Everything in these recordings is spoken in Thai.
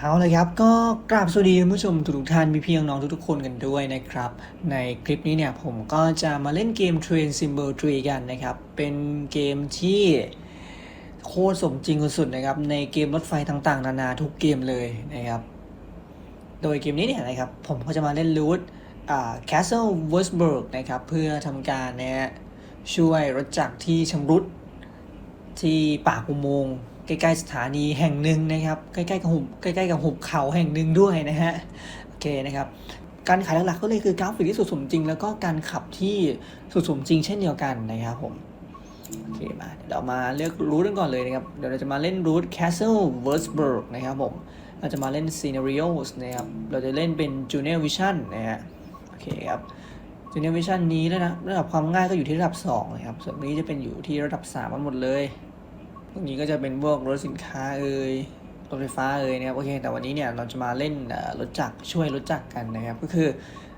เอาเลยครับก็กราบสวัสดีคุณผู้ชมทุกท่านพี่พี่น้องทุกๆคนกันด้วยนะครับ ในคลิปนี้เนี่ยผมก็จะมาเล่นเกม Train Simulator 3กันนะครับ เป็นเกมที่โคตรสมจริงสุดนะครับ ในเกมรถไฟต่างๆ นานาทุกเกมเลยนะครับ โดยเกมนี้เนี่ยนะครับผมก็จะมาเล่นรูทอ่า Castle w o r s b u r g นะครับ เพื่อทำการนะฮะช่วยรถจักรที่ชำรุดที่ปากอุโมงค์ ใกล้ๆสถานีแห่งหนึ่งนะครับใกล้ๆกับหุบใกล้ๆกับหุบเขาแห่งหนึ่งด้วยนะฮะโอเคนะครับการขายหลักๆก็เลยคือกราฟิกที่สุดสมจริง แล้วก็การขับที่สุดสมจริง เช่นเดียวกันนะครับผมโอเคมาเดี๋ยวเรามาเลือกรูทกันก่อนเลยนะครับเดี๋ยวเราจะมาเล่นรูท Castle w u r s b u r g นะครับผมเราจะมาเล่น Scenarios นะครับเราจะเล่นเป็น Junior Vision นะฮะโอเคครับ Junior Vision นี้แล้วนะระดับความง่ายก็อยู่ที่ระดับ2นะครับส่วนนี้จะเป็นอยู่ที่ระดับ3มันหมดเลย พวกนี้ก็จะเป็นพวกรถสินค้าเอ่ยรถไฟฟ้าเอ่ยนะครับโอเค แต่วันนี้เนี่ยเราจะมาเล่นรถจักรช่วยรถจักรกันนะครับ ก็คือ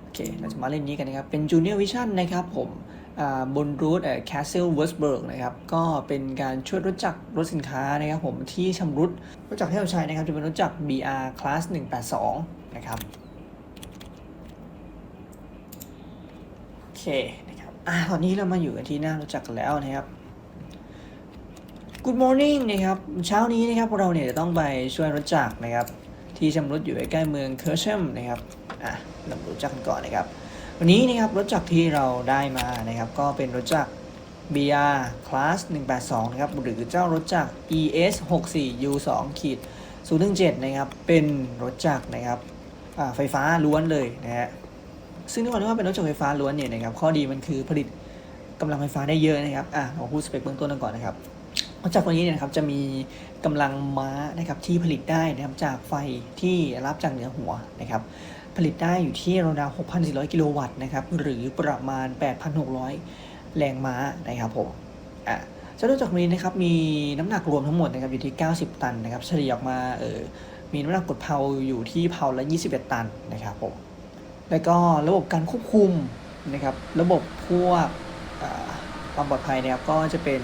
โอเคเราจะมาเล่นนี้กันนะครับ เป็น Junior Vision นะครับผมบนรูทเอ่อ Castle w u r s b u r g นะครับก็เป็นการช่วยรถจักรรถสินค้านะครับผมที่ชำรุดรถจักรที่เราใช้นะครับจะเป็นรถจักร BR Class 182 นะครับโอเคนะครับอ่าตอนนี้เรามาอยู่กันที่หน้ารถจักรแล้วนะครับ Good morning นะครับเช้านี้นะครับเราเนี่ยจะต้องไปช่วยรถจักรนะครับ ที่ชำรุดอยู่ใกล้เมืองเคอร์เชมนะครับอะเรารู้จักกันก่อนนะครับ วันนี้นะครับรถจักรที่เราได้มานะครับ ก็เป็นรถจักร BR Class 182 นะครับ หรือเจ้ารถจักร ES 64 U 2 ขีด017 นะครับ เป็นรถจักรนะครับอ่าไฟฟ้าล้วนเลยนะฮะซึ่งด้วยความที่ว่าเป็นรถจักรไฟฟ้าล้วนเนี่ยนะครับ ข้อดีมันคือผลิตกำลังไฟฟ้าได้เยอะนะครับ อะเราพูดสเปคเบื้องต้นกันก่อนนะครับ รถจักตัวนี้เนี่ยนะครับจะมีกำลังม้านะครับที่ผลิตได้นะครับจากไฟที่รับจากเหนือหัวนะครับผลิตได้อยู่ที่ราวๆ6,400 กิโลวัตต์นะครับหรือประมาณ 8,600 แรงม้านะครับผมอะเจ้ารถจักรนี้นะครับมีน้ำหนักรวมทั้งหมดนะครับอยู่ที่ 90 ตันนะครับเฉลี่ยออกมาเออมีน้ำหนักกดเพลาอยู่ที่เพลาละ 21 ตันนะครับผมแล้วก็ระบบการควบคุมนะครับระบบพวกความปลอดภัยนะครับก็จะเป็น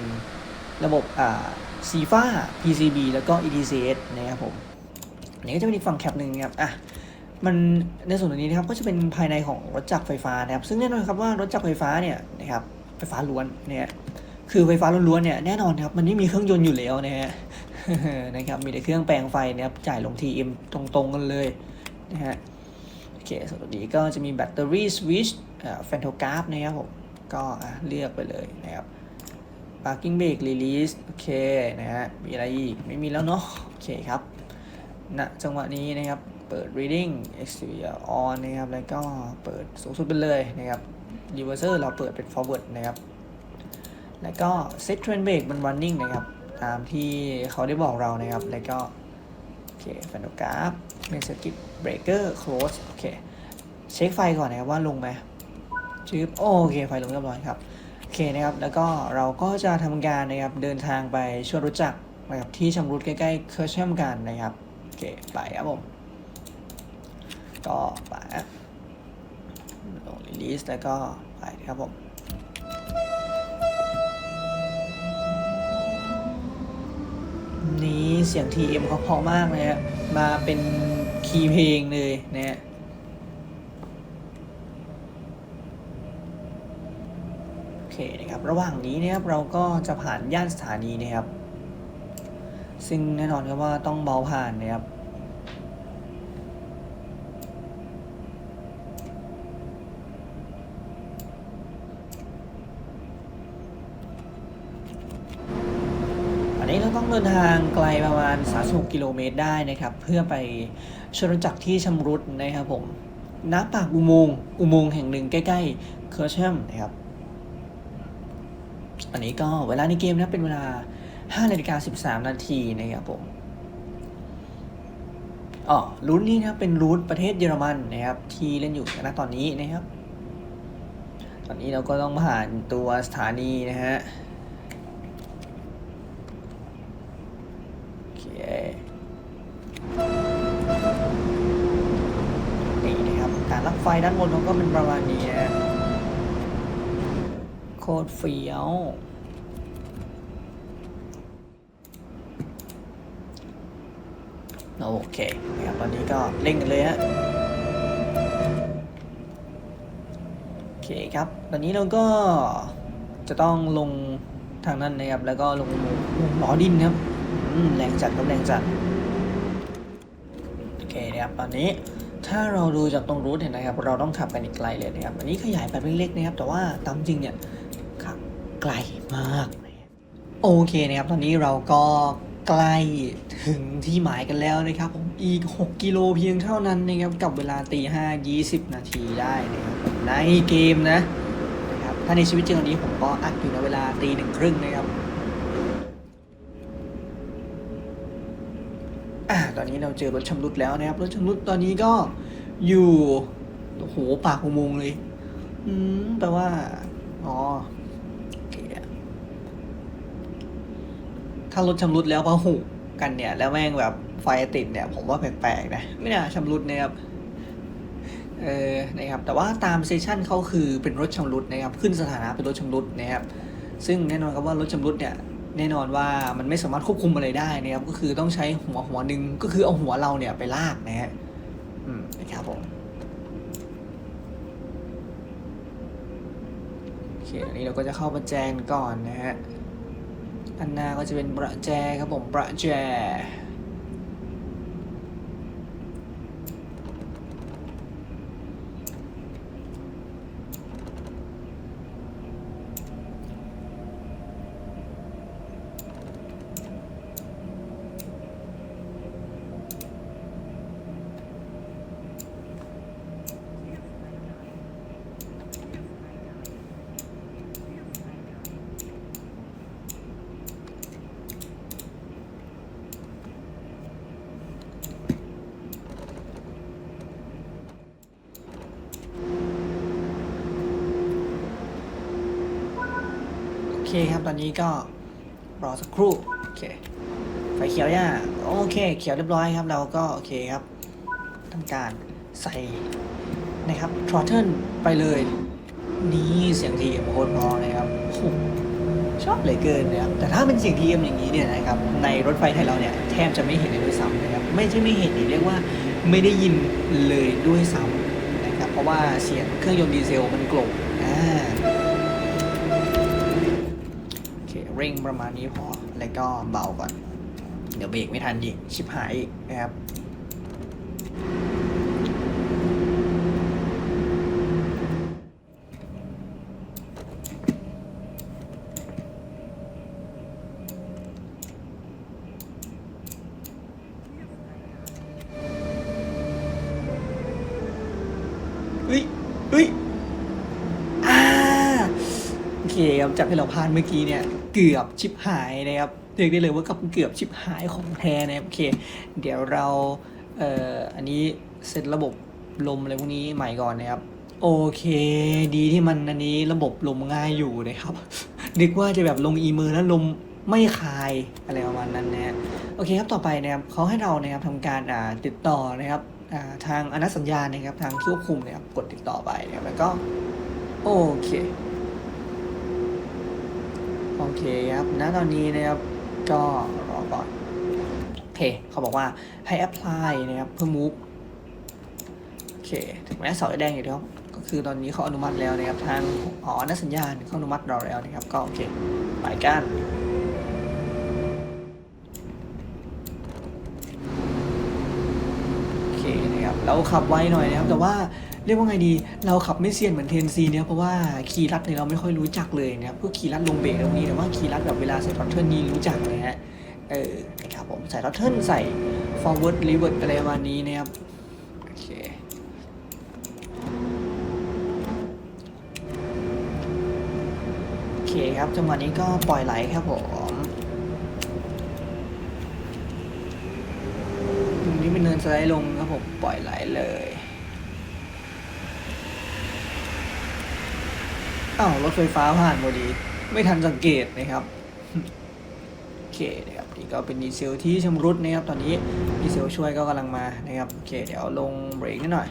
ระบบอ่าซีฟ้า PCB แล้วก็ ETCS นะครับผมอันนี้ก็จะเป็นอีกฝั่งแคปหนึ่งนะครับอะมันในส่วนตรงนี้นะครับก็จะเป็นภายในของรถจักรไฟฟ้านะครับ ซึ่งแน่นอนครับว่ารถจักรไฟฟ้าเนี่ยนะครับไฟฟ้าล้วนเนี่ยคือไฟฟ้าล้วนๆเนี่ยแน่นอนครับมันไม่มีเครื่องยนต์อยู่แล้วนะฮะนะครับมีแต่เครื่องแปลงไฟนะครับจ่ายลง TM ตรงๆกันเลยนะฮะโอเคส่วนตัวนี้ก็จะมีแบตเตอรี่สวิตช์แฟนโทกราฟนะครับผมก็เลือกไปเลยนะครับ parking brake release โอเคนะฮะ มีอะไรอีก ไม่มีแล้วเนาะ โอเคครับณจังหวะนี้นะครับ เปิด reading exterior on นะครับ แล้วก็เปิดสูงสุดไปเลยนะครับ reverser เราเปิดเป็น forward นะครับ แล้วก็ set train brake มัน running นะครับ ตามที่เขาได้บอกเรานะครับ แล้วก็ โอเคแฟนโทกราฟเป็นสกิปเบรกเกอร์ close โอเค เช็คไฟก่อนนะครับว่าลงไหมชืบโอเค ไฟลงเรียบร้อยครับ เคนะครับ แล้วก็เราก็จะทำการนะครับเดินทางไปช่วยรู้จักนะครับที่ชำรุดใกล้ๆเคอร์เชมกันนะครับโอเคไปครับผม ก็ไปลงรีลิสแล้วก็ไปครับผมนี้เสียง TM เขาเพราะมากเลยฮะมาเป็นคีย์เพลงเลยนะฮะโอเคนะค ระหว่างนี้นะครับเราก็จะผ่านย่านสถานีนะครับ ซึ่งแน่นอนครับว่าต้องเบาผ่านนะครับอันนี้เราต้องเดินทางไกลประมาณ 36 กิโลเมตรได้นะครับ เพื่อไปชนจักรที่ชำรุดนะครับผมณปากอุโมงค์อุโมงค์แห่งหนึ่งใกล้ ๆ เคอร์เชมนะครับ อันนี้ก็เวลาในเกมนะเป็นเวลา5นาฬิกา13 นาทีนะครับผมอ๋อรูทนี้นะเป็นรูทประเทศเยอรมันนะครับที่เล่นอยู่ณตอนนี้นะครับ ตอนนี้เราก็ต้องผ่านตัวสถานีนะฮะโอเคนี่นะครับการรับไฟด้านบนเขาก็เป็นประมาณนี้นะ คตรเฟี้ยวโอเคนะครับตอนนี้ก็เร่งกันเลยฮะโอเคครับ ตอนนี้เราก็จะต้องลงทางนั้นนะครับ แล้วก็ลงลงล้อดินครับแรงจัดครับแรงจัดโอเคนะครับตอนนี้ถ้าเราดูจากตรงรูทเนี่ยนะครับ เราต้องขับกันอีกไกลเลยนะครับ อันนี้ขยายแบบเล็กๆนะครับ แต่ว่าตามจริงเนี่ย ไกลมากโอเคนะครับ ตอนนี้เราก็ใกล้ถึงที่หมายกันแล้วนะครับผมอีก 6 กิโลเพียงเท่านั้นนะครับ กับเวลาตีห้ายี่สิบนาทีได้นะครับในเกมนะนะครับถ้าในชีวิตจริงตอนนี้ผมก็อัดอยู่ในเวลาตีหนึ่งครึ่งนะครับอ่าตอนนี้เราเจอรถชำรุดแล้วนะครับ รถชำรุดตอนนี้ก็อยู่โอ้โหปากอุโมงค์เลย อืมแปลว่า อ๋อเค ถ้ารถชำรุดแล้วพะหุกันเนี่ย แล้วแม่งแบบไฟติดเนี่ย ผมว่าแปลกๆนะ ไม่น่าชำรุดนะครับเออนะครับ แต่ว่าตามเซสชันเขาคือเป็นรถชำรุดนะครับ ขึ้นสถานะเป็นรถชำรุดนะครับ ซึ่งแน่นอนครับว่ารถชำรุดเนี่ย แน่นอนว่ามันไม่สามารถควบคุมอะไรได้นะครับ ก็คือต้องใช้หัวหัวหนึ่งก็คือเอาหัวเราเนี่ยไปลากนะฮะอืมนะครับผมโอเคอันนี้เราก็จะเข้าประแจนก่อนนะฮะ อันหน้าก็จะเป็นประแจครับผมประแจ คครับ ตอนนี้ก็รอสักครู่ โอเค ไฟเขียวย่าโอเค เขียวเรียบร้อยครับ เราก็โอเคครับทำการใส่นะครับทรอเ l ิไปเลย นี่เสียงทีมโคตรพอเลยครับชอบเหลยเกินนะครับ แต่ถ้าเป็นเสียงทีเอ็มอย่างนี้เนี่ยนะครับ ในรถไฟไทยเราเนี่ยแทบจะไม่เห็นเลยด้วยซ้ำนะครับ ไม่ใช่ไม่เห็นเรียกว่าไม่ได้ยินเลยด้วยซ้ำนะครับ เพราะว่าเสียงเครื่องยนต์ดีเซลมันกลบอ่า เร่งประมาณนี้พอ แล้วก็เบาก่อน เดี๋ยวเบรกไม่ทันอีก ชิบหายอีกนะครับเฮ้ยเฮ้ย อ่า โอเคครับจากที่เราพลาดเมื่อกี้เนี่ย เกือบชิบหายนะครับเรียกได้เลยว่ากับเกือบชิบหายของแท้นะครับโอเค เดี๋ยวเราเอ่ออันนี้เซตระบบลมอะไรพวกนี้ใหม่ก่อนนะครับ โอเค ดีที่มันอันนี้ระบบลมง่ายอยู่นะครับนึกว่าจะแบบลงอีเมลแล้วลมไม่คายอะไรประมาณนั้นนะโอเคครับต่อไปนะครับเขาให้เรานะครับทำการติดต่อนะครับทางอนัตสัญญาณนะครับทางที่ควบคุมนะครับกดติดต่อไปนะครับแล้วก็โอเค โอเคครับณตอนนี้นะครับ ก็รอก่อน โอเค เขาบอกว่าให้ apply นะครับ เพื่อ move โอเค ถึงแม้เสาจะแดงอยู่แล้วก็คือตอนนี้เขาอนุมัติแล้วนะครับ ทางหอนักสัญญาณเขาอนุมัติเราแล้วนะครับ ก็โอเคไปกันโอเคนะครับ เราขับไวหน่อยนะครับ แต่ว่า เรียกว่าไงดี เราขับไม่เซียนเหมือนเทนซีเนี่ยเพราะว่าคีย์ลัดเนี่ยเราไม่ค่อยรู้จักเลยนะครับพวกคีย์ลัดลงเบรกตรงนี้แต่ว่าคีย์ลัดแบบเวลาใส่ทอตเทิลนี่รู้จักนะฮะเออนะครับผมใส่ทอตเทิลใส่ forward reverse อะไรประมาณนี้นะครับโอเคโอเคครับจังหวะนี้ก็ปล่อยไหลครับผมตรงนี้เป็นเนินสไลด์ลงครับผมปล่อยไหลเลย อ้าวรถไฟฟ้าผ่านพอดี ไม่ทันสังเกตนะครับโอเคนะครับนี่ก็เป็นดีเซลที่ชำรุดนะครับ ตอนนี้ดีเซลช่วยก็กำลังมานะครับโอเคเดี๋ยวลงเบรกนิดหน่อย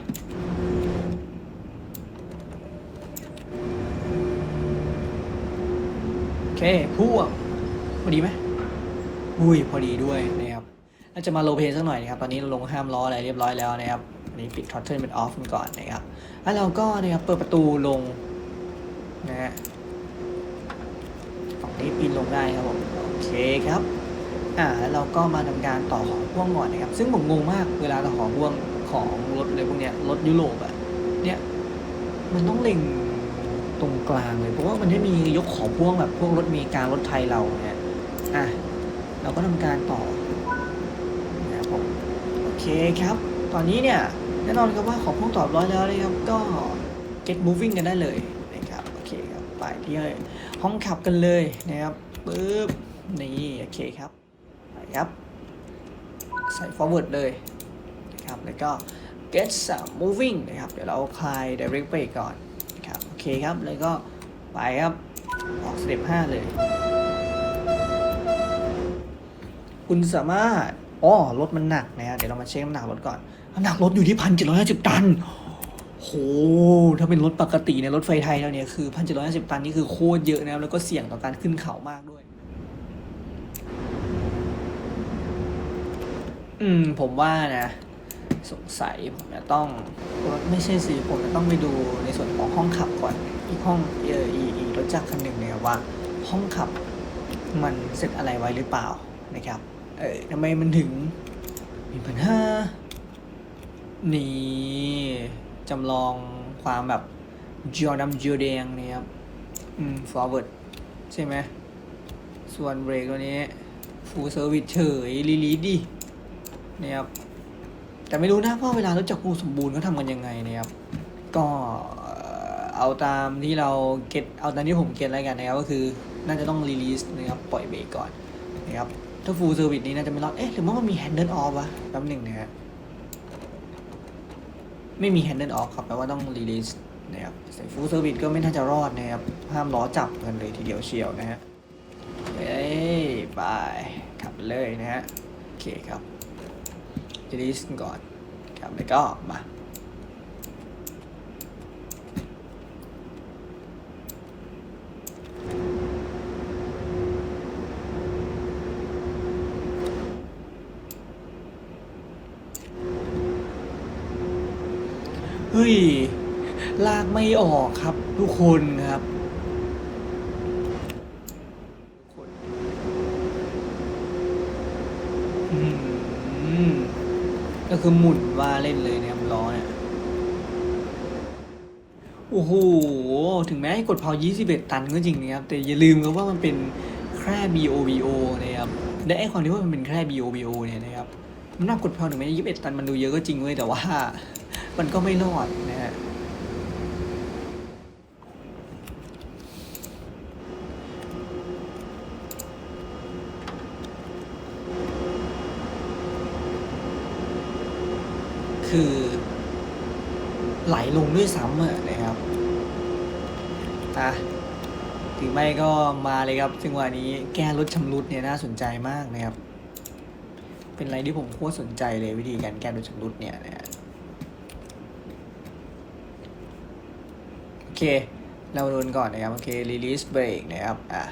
โอเคพ่วงพอดีไหมอุ้ยพอดีด้วยนะครับน่าจะมาโลเพสักหน่อยนะครับ ตอนนี้เราลงห้ามล้ออะไรเรียบร้อยแล้วนะครับอันนี้ปิดทอ t เทิลเป็นออฟก่อนนะครับแล้วเราก็นะครับเปิดประตูลง นะฮะฝั่งนี้ปีนลงได้ครับผมโอเคครับอ่าแล้วเราก็มาทำการต่อขอพ่วงก่อนนะครับ ซึ่งผมงงมากเวลาต่อขอพ่วงของรถอะไรพวกเนี้ยรถยุโรปอะเนี่ยมันต้องเล็งตรงกลางเลยเพราะว่ามันไม่มียกขอพ่วงแบบพวกรถมริการรถไทยเราเนี่ยอะเราก็ทำการต่อนะครับผมโอเคครับ ตอนนี้เนี่ยแน่นอนครับว่าขอพ่วงตอบร้อยแล้วนะครับก็ get moving กันได้เลย ไปที่ห้องขับกันเลยนะครับปึ๊บนี่โอเคครับไปครับ ใส่ forward เลยนะครับแล้วก็ get some moving นะครับ เดี๋ยวเราคลาย direct brake ก่อนนะครับโอเคครับแล้วก็ไปครับออกสเต็ป5เลย คุณสามารถอ๋อรถมันหนักนะเดี๋ยวเรามาเช็คน้ำหนักรถก่อนน้ำหนักรถอยู่ที่พันเจ็ดร้อยห้าสิบตัน โห ถ้าเป็นรถปกติในรถไฟไทยเราเนี่ยคือพันเจ็ดร้อยห้าสิบตันนี่คือโคตรเยอะนะครับ แล้วก็เสี่ยงต่อการขึ้นเขามากด้วย อืม ผมว่านะ สงสัยผมจะต้องไม่ใช่สิ ผมจะต้องไปดูในส่วนของห้องขับก่อน อีกห้องเอออีอีรถจักรคันหนึ่งเนี่ยว่า ห้องขับมันเสร็จอะไรไว้หรือเปล่านะครับ เออทำไมมันถึงมีปัญหานี่ จำลองความแบบจอดำจอแดงนี่ครับ อืม forward ใช่ไหม ส่วนเบรกตัวนี้ full service เฉยลีลีดิเนี่ครับแต่ไม่รู้นะเพราเวลารถจักรภูสมบูรณ์เขาทำกันยังไงนะครับ ก็เอาตามที่เราเก็ตเอาตามที่ผมเก็ตแล้วกันนะครับก็คือน่าจะต้องรีลีสนะครับปล่อยเบรกก่อนนะครับถ้าฟูลเซอร์วิสนี้น่าจะไม่รอด เอ๊ะหรือว่ามันมีแฮนเดิลออฟวะแป๊บหนึ่งนะฮะ ไม่มีแฮนเดิลออฟครับแปลว่าต้องรีลีสนะครับใส่ฟูลเซอร์วิสก็ไม่น่าจะรอดนะครับ ห้ามล้อจับกันเลยทีเดียวเชียวนะฮะเอ้ยไปขับไปเลยนะฮะ โอเคครับรีลิสก่อนครับแล้วก็มา เฮ้ย ลากไม่ออกครับทุกคนครับอืมก็คือหมุนว่าเล่นเลยนะครับล้อเนี่ย โอ้โห ถึงแม้ให้กดเพา21 ตันก็จริงนะครับ แต่อย่าลืมครับว่ามันเป็นแค่ BOBO นะครับและไอ้ความที่ว่ามันเป็นแค่ BOBO เนี่ยนะครับน้ำหนักกดเพาถึงแม้21 ตันมันดูเยอะก็จริงเว้ยแต่ว่า มันก็ไม่รอดนะฮะคือไหลลงด้วยซ้ำอะนะครับอะถึงไม่ก็มาเลยครับจังหวะนี้แก้รถชำรุดเนี่ยน่าสนใจมากนะครับ เป็นอะไรที่ผมโคตรสนใจเลยวิธีการแก้รถชำรุดเนี่ยนะฮะโอ เค เราโดนก่อนนะครับ โอเค release brake นะครับ อะ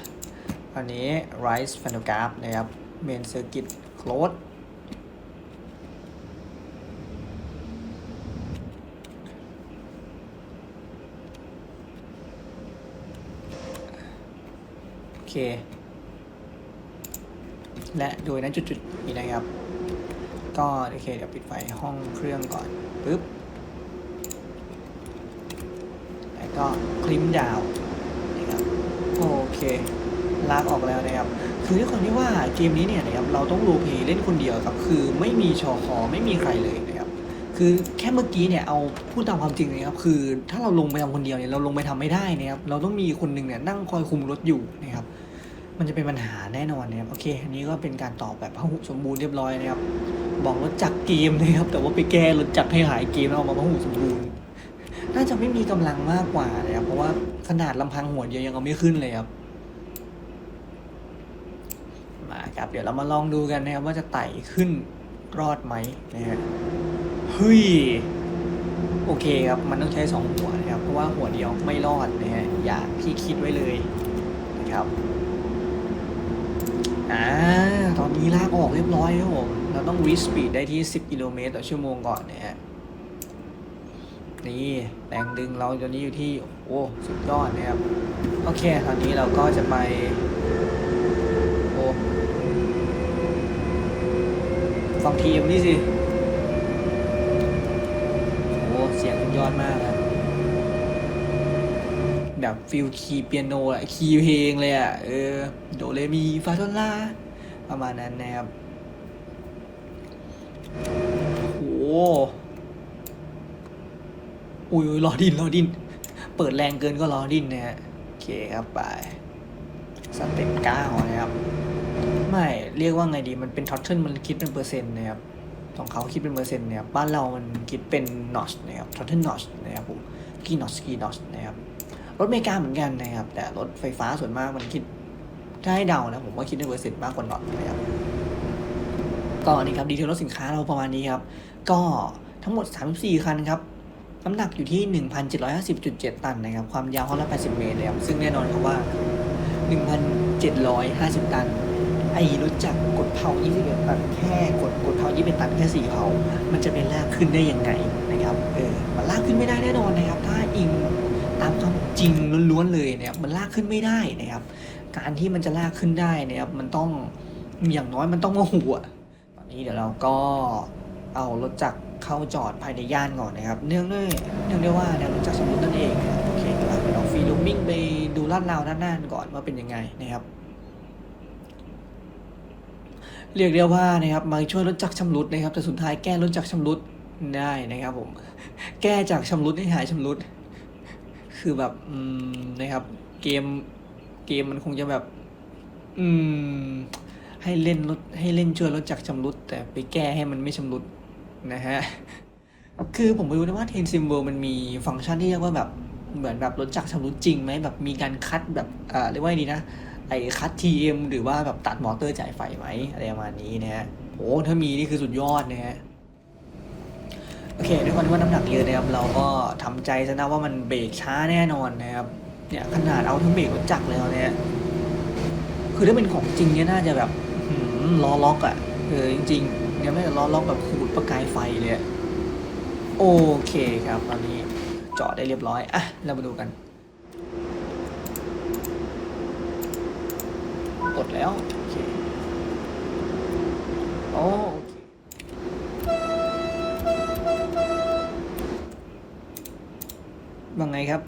อันนี้ rise f a n t o g r a p h นะครับ main circuit close โอเค และโดยณจุดๆนี้นะครับ ก็โอเคเดี๋ยวปิดไฟห้องเครื่องก่อนปึ๊บ แล้ว ก็คลิมดาวนะครับโอเคลากออกแล้วนะครับ คือด้วยความที่ว่าเกมนี้เนี่ยนะครับเราต้องโรลเพเล่นคนเดียวครับคือไม่มีชอคอไม่มีใครเลยนะครับ คือแค่เมื่อกี้เนี่ยเอาพูดตามความจริงเลยครับ คือถ้าเราลงไปทำคนเดียวเนี่ยเราลงไปทำไม่ได้นะครับเราต้องมีคนหนึ่งเนี่ยนั่งคอยคุมรถอยู่นะครับมันจะเป็นปัญหาแน่นอนนะครับโอเค อันนี้ก็เป็นการตอบแบบพหุสมบูรณ์เรียบร้อยนะครับ บอกรถจักเกมนะครับแต่ว่าไปแก้รถจักให้หายเกมแล้วเอามาพหุสมบูรณ์ น่าจะไม่มีกำลังมากกว่านะครับเพราะว่าขนาดลำพังหัวเดียวยังเอาไม่ขึ้นเลยครับ มาครับ เดี๋ยวเรามาลองดูกันนะครับ ว่าจะไต่ขึ้นรอดไหมนะฮะเฮ้ยโอเคครับ มันต้องใช้สองหัวนะครับ เพราะว่าหัวเดียวไม่รอดนะฮะอย่างที่คิดไว้เลยนะครับอ่าตอนนี้ลากออกเรียบร้อยครับผมเราต้องวิสปีดได้ที่ 10 กิโลเมตรต่อชั่วโมงก่อนนะฮะ นี่แรงดึงเราตอนนี้อยู่ที่โอ้สุดยอดนะครับ โอเค ตอนนี้เราก็จะไปโอ้ฟังทีมนี่สิโอ้เสียงสุดยอดมากครับแบบฟิลคีย์เปียโนอะคีย์เพลงเลยอะเออโดเรมีฟาโซลาประมาณนั้นนะครับโอ้ อุ้ยรอดินรอดิน เปิดแรงเกินก็รอดินนะฮะโอเคครับไปสเต็ปเก้านะครับ ไม่เรียกว่าไงดีมันเป็นท็อตเทิลมันคิดเป็นเปอร์เซ็นต์นะครับของเขาคิดเป็นเปอร์เซ็นต์เนี่ยบ้านเรามันคิดเป็นนอชนะครับท็อตเทิลนอชนะครับผมกีนอชกีนอชนะครับรถอเมริกาเหมือนกันนะครับ แต่รถไฟฟ้าส่วนมากมันคิดถ้าให้เดานะผมว่าคิดเป็นเปอร์เซ็นต์มากกว่านอชนะครับก็นี่ครับดีเทลรถสินค้าเราประมาณนี้ครับ ก็ทั้งหมด 34 คันครับ น้ำหนักอยู่ที่ 1,750.7 ตันนะครับ ความยาว180 เมตรเลยครับ ซึ่งแน่นอนครับว่า 1,750 ตัน ไอ้รู้จักกดเผา21ตันแค่กดกดเผา21ตันแค่4เผา มันจะเป็นลากขึ้นได้ยังไงนะครับ เออ มันลากขึ้นไม่ได้แน่นอนนะครับ ถ้าอิงตามความจริงล้วนๆเลยนะครับ มันลากขึ้นไม่ได้นะครับ การที่มันจะลากขึ้นได้นะครับ มันต้องอย่างน้อยมันต้องมโหอะตอนนี้เดี๋ยวเราก็เอารถจักร เข้าจอดภายในย่านก่อนนะครับ เนื่องด้วยเนื่องด้วยว่าแนวรถจักรสมมุตินั่นเองครับโอเคเราไปลองฟรีลูมมิ่งไปดูลาดราวด้านหน้าก่อนว่าเป็นยังไงนะครับ เรียกได้ว่านะครับมาช่วยลดจักรชำรุดนะครับแต่สุดท้ายแก้ลดจักรชำรุดได้นะครับผมแก้จากชำรุดให้หายชำรุด คือแบบอืมนะครับ เกมเกมมันคงจะแบบ อืมให้เล่นลดให้เล่นช่วยลดจักรชำรุด แต่ไปแก้ให้มันไม่ชำรุด นะฮะ คือผมไม่รู้นะว่าเทนซิมเ l มันมีฟังก์ชันที่เรียกว่าแบบเหมือนแบบลดจักรชำรุดจริงไหมแบบมีการคัดแบบเอ่อเรียกว่าไงดีนะไอ้คัด TM หรือว่าแบบตัดมอเตอร์จ่ายไฟไหมอะไรประมาณนี้นะฮะโอ้ถ้ามีนี่คือสุดยอดนะฮะโอเคด้วยความที่ว่าน้ำหนักเยอะนะครับเราก็ทำใจซะนะว่ามันเบรกช้าแน่นอนนะครับเนี่ยขนาดเอาทั้งเบรกรถจักรแล้วเนี่ยคือถ้าเป็นของจริงเนี่ยน่าจะแบบอื้อหือล้อล็อกอะ่ะเออจริง ๆ เนี่ยไม่แต่ล้อล็อกแบบขูดประกายไฟเลย โอเคครับ ตอนนี้จอดได้เรียบร้อย อะ เรามาดูกัน กดแล้ว โอเค โอเคว่าไงครับ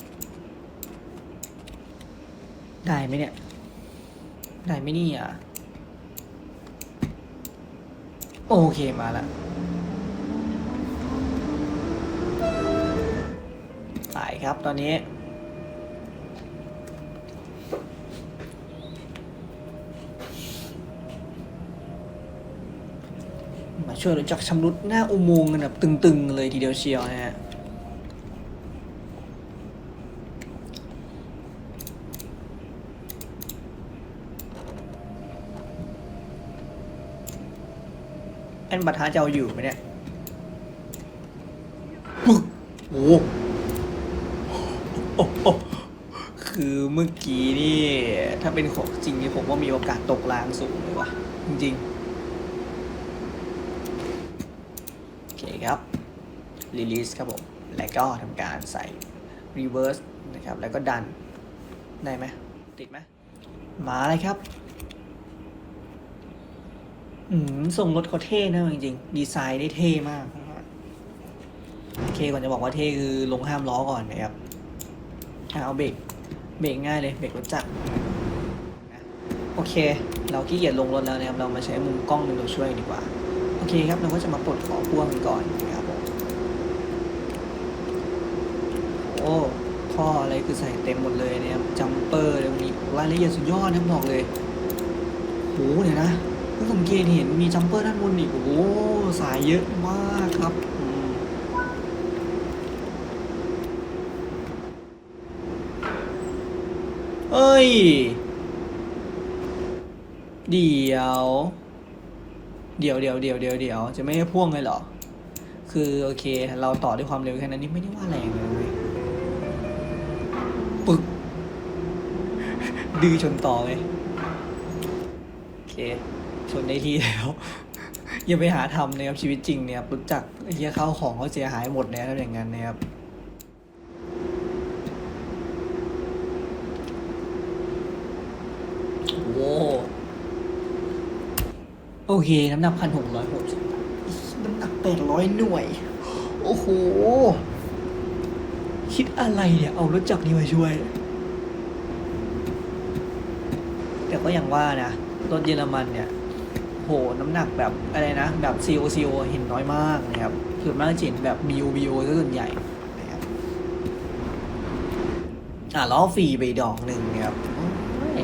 ได้ไหมเนี่ย ได้ไหมเนี่ย โอเคมาละสายครับตอนนี้ มาช่วยรู้จักชำรุดหน้าอุโมงค์กันแบบตึงๆเลยทีเดียวเชียวนะฮะ นบัตรหาจะเอาอยู่ไหมเนี่ยปึ๊กโอ้โหโอ้โหคือเมื่อกี้นี่ ถ้าเป็นของจริงนี่ผมว่ามีโอกาสตกรางสูงเลยว่ะ จริงๆ โอเคครับ release ครับผม แล้วก็ทำการใส่ reverse นะครับ แล้วก็ดัน ได้ไหม ติดไหม มาเลยครับ อืมทรงรถเขาเท่นะจริงๆ ดีไซน์ได้เท่มากโอเคก่อนจะบอกว่าเท่คือลงห้ามล้อก่อนนะครับเอาเบรกเบรกง่ายเลยเบรกรถจักรโอเค เราขี้เกียจลงรถแล้วนะครับเรามาใช้มุมกล้องเป็นตัวช่วยดีกว่า โอเคครับเราก็จะมาปลดขอพ่วงกันก่อนนะครับโอ้ท่ออะไรคือใส่เต็มหมดเลยนะครับจัมเปอร์อะไรพวกนี้รายละเอียดสุดยอดนะบอกเลยโหเดี๋ยนะ สังเกตเห็นมีจัมเปอร์ด้านบนอีก โอ้โหสายเยอะมากครับเอ้ย เดี๋ยว เดี๋ยวเดี๋ยวเดี๋ยวเดี๋ยวเดี๋ยวจะไม่ให้พ่วงเลยเหรอ คือโอเค เราต่อด้วยความเร็วแค่นั้นนี่ไม่ได้ว่าแรงเลยเว้ยปึก ดื้อชนต่อเลยโอเค ชนได้ที่แล้ว อย่าไปหาทำนะครับชีวิตจริงเนี่ยรู้จักไอ้เหี้ยเข้าของเขาเสียหายหมดเนี่ยถ้าอย่างนั้นนะครับโว้โอเค น้ำหนักพันหกร้อยหกสิบน้ำหนักแปดร้อยหน่วย โอ้โห คิดอะไรเนี่ย เอารถจักรนี้มาช่วย แต่ก็อย่างว่านะ รถเยอรมันเนี่ย โหน้ำหนักแบบอะไรนะ แบบ CO CO เห็นน้อยมากนะครับส่วนมากจะเห็นแบบ BO BO ซะส่วนใหญ่นะครับอะล้อฟรีไปดอกหนึ่งนะครับโอ้ย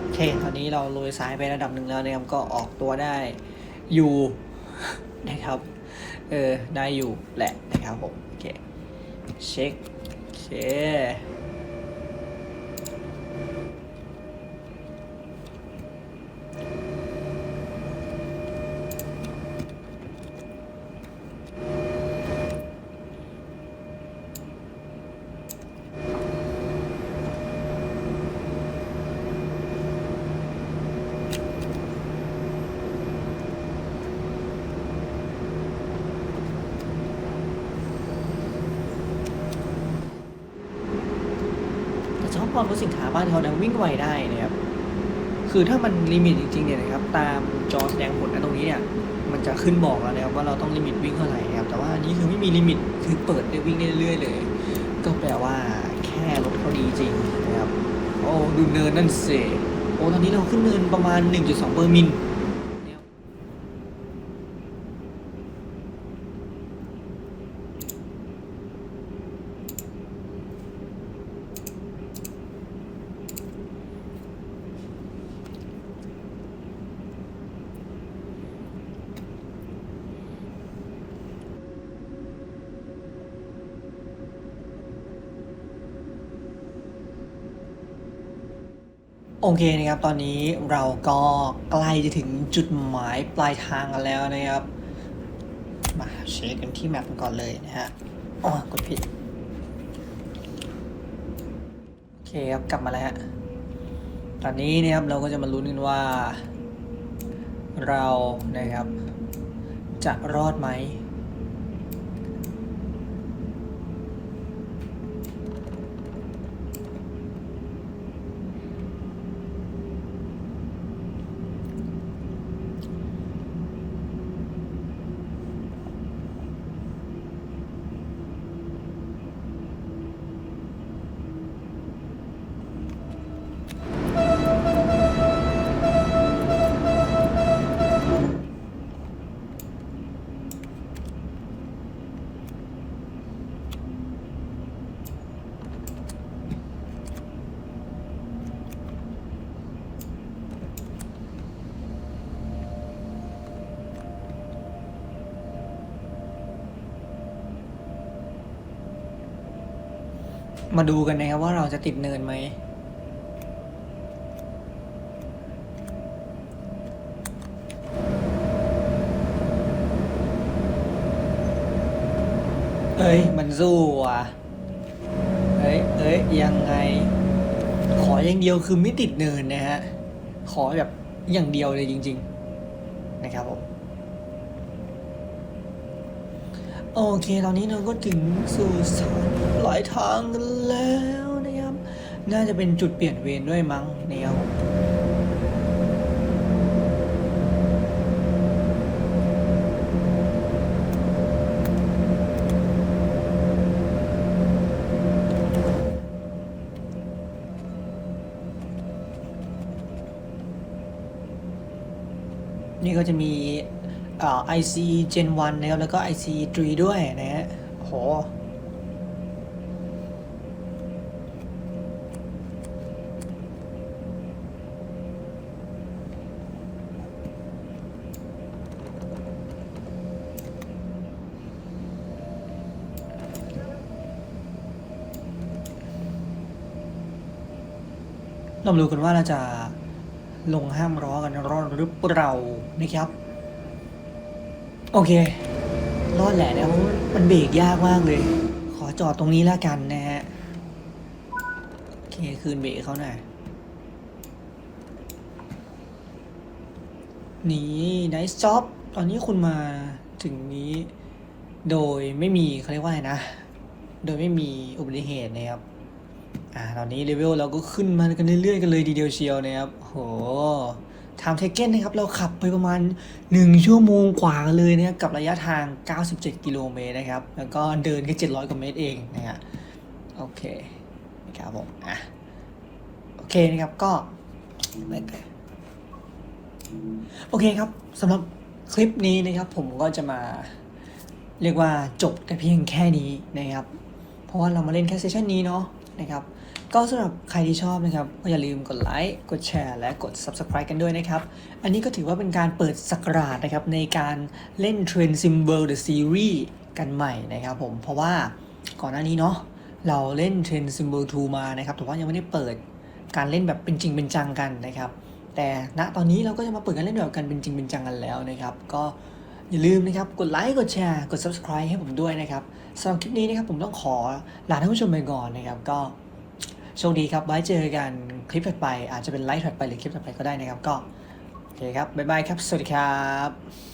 โอ เค ตอนนี้เราโรยซ้ายไประดับหนึ่งแล้วนะครับ ก็ออกตัวได้อยู่นะครับ เออ ได้อยู่แหละนะครับผม โอเค เช็ค โอเค ความรู้สินค้าบ้านเขานะวิ่งไวได้นะครับคือถ้ามันลิมิตจริงๆเนี่ยนะครับตามจอแสดงผลนะตรงนี้เนี่ยมันจะขึ้นบอกแล้วนะครับว่าเราต้องลิมิตวิ่งเท่าไหร่นะครับแต่ว่านนี้คือไม่มีลิมิตคือเปิดได้วิ่งได้เรื่อยๆเลย ก็แปลว่าแค่รถเขาดีจริงนะครับโอ้ดูเนินนั่นเสโอ้ตอนนี้เราขึ้นเนินประมาณ 1.2เปอร์มิลเนี่ย โอเคนะครับ ตอนนี้เราก็ใกล้จะถึงจุดหมายปลายทางกันแล้วนะครับ มาเช็คกันที่แมปกันก่อนเลยนะฮะอ๋อกดผิด โอเคครับ กลับมาแล้วฮะ ตอนนี้นะครับเราก็จะมาลุ้นกันว่า เรานะครับ จะรอดไหม มาดูกันนะครับว่าเราจะติดเนินไหม เอ้ย มันสู้ว่ะ เอ้ย เอ้ย ยังไง ขออย่างเดียวคือไม่ติดเนินนะฮะ ขอแบบอย่างเดียวเลยจริง ๆ นะครับผม โอเค ตอนนี้เราก็ถึงสู่สถานปลายทางกันแล้วนะครับ น่าจะเป็นจุดเปลี่ยนเวรด้วยมั้งเนี่ยนี่ก็จะมี IC Gen 1 นะครับ แล้วก็ IC 3 ด้วยนะฮะโหเรามาดูกันว่าเราจะลงห้ามล้อกันรอดหรือเปล่านะครับ โอเค รอดแหละนะเพราะมันเบรกยากมากเลย ขอจอดตรงนี้แล้วกันนะฮะ โอเค คืนเบรกเขาหน่อย นี่ไนซ์จ็อบ ตอนนี้คุณมาถึงนี้ โดยไม่มีเขาเรียกว่าอะไรนะ โดยไม่มีอุบัติเหตุนะครับ อ่า ตอนนี้เลเวลเราก็ขึ้นมากันเรื่อยๆกันเลยดีเดียวเชียวนะครับ โห ไทม์เทเก้นนะครับเราขับไปประมาณ 1 ชั่วโมงกว่าเลยนะครับกับระยะทาง 97 กิโลเมตรนะครับ แล้วก็เดินแค่700กว่าเมตรเองนะฮะโอเคนะครับผมอะโอเคนะครับก็โอเคครับสำหรับคลิปนี้นะครับ ผมก็จะมาเรียกว่าจบแต่เพียงแค่นี้นะครับ เพราะว่าเรามาเล่นแค่เซสชันนี้เนาะนะครับ ก็สำหรับใครที่ชอบนะครับก็อย่าลืมกดไลค์กดแชร์ และกด Subscribe กันด้วยนะครับ อันนี้ก็ถือว่าเป็นการเปิดสักราชนะครับในการเล่น Train Sim World The Series กันใหม่นะครับผมเพราะว่าก่อนหน้านี้เนาะเราเล่น Train Sim World 2 มานะครับแต่ว่ายังไม่ได้เปิดการเล่นแบบเป็นจริงเป็นจังกันนะครับ แต่ณตอนนี้เราก็จะมาเปิดการเล่นแบบกันเป็นจริงเป็นจังกันแล้วนะครับก็อย่าลืมนะครับ กดไลค์ กดแชร์ กด Subscribe ให้ผมด้วยนะครับสำหรับคลิปนี้นะครับผมต้องขอลาท่านผู้ชมไปก่อนนะครับ ก็ โชคดีครับ ไว้เจอกันคลิปถัดไป อาจจะเป็นไลฟ์ถัดไปหรือคลิปถัดไปก็ได้นะครับ ก็ โอเคครับ บ๊ายบายครับ สวัสดีครับ